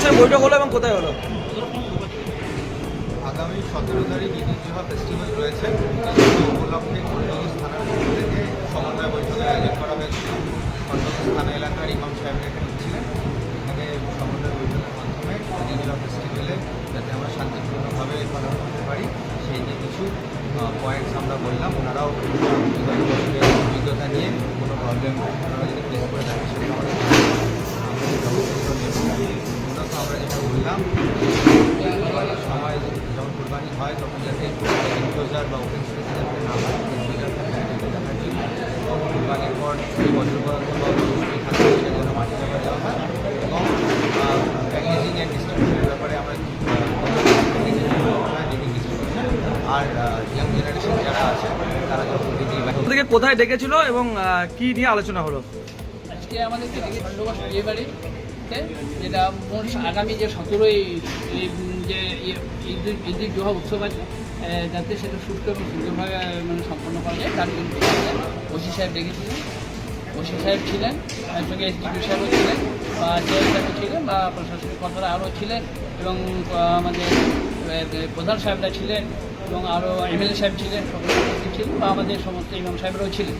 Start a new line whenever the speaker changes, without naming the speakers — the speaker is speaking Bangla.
বিষয়ে বৈঠক হলো এবং কোথায় হলো?
আগামী সতেরো তারিখ উজ্জোহা ফেস্টিভ্যাল রয়েছে। উপলক্ষে খণ্ডগঞ্জ থানার পক্ষ থেকে সমন্বয় বৈঠকের আয়োজন করা হয়েছে। খণ্ডগঞ্জ থানা এলাকার ইমাম সাহেবের এখানে ছিলেন। এখানে সমন্বয় বৈঠকের মাধ্যমে উজ্জোহা ফেস্টিভ্যালে যাতে আমরা শান্তিপূর্ণভাবে পালন করতে পারি, সেই নিয়ে কিছু পয়েন্টস আমরা বললাম। ওনারাও হয় তখন যাতে এনক্লোজার বা ওপেন স্পেসে যাতে না হয় এনক্লোজার থাকে এবং কুরবানির পর এই বছর সেটা যেন মাটি চাপা দেওয়া হয়। এবং প্যাকেজিং অ্যান্ড ডিস্ট্রিবিউশনের ব্যাপারে আমরা আর ইয়াং জেনারেশন যারা আছে তারা যখন
কোথায় ডেকেছিল এবং কি নিয়ে আলোচনা হলো?
আজকে আমাদেরকে দেখে বাড়িতে যেটা মোট আগামী যে সতেরোই যে ইয়ে- ঈদ ঈদ জোহা উৎসব আছে যাতে সেটা সুস্থ এবং সুন্দরভাবে মানে সম্পন্ন করা যায়, তার জন্য ওসি সাহেব ডেকেছিলেন ওসি সাহেব ছিলেন সঙ্গে এসডিপি সাহেবও ছিলেন, বা জেল ছিলেন, বা প্রশাসনিক কর্তারা আরও ছিলেন, এবং আমাদের প্রধান সাহেবরা ছিলেন, এবং আরও এমএলএ সাহেব ছিলেন, সকলে ছিলেন, বা আমাদের সমস্ত ইমাম সাহেবরাও ছিলেন।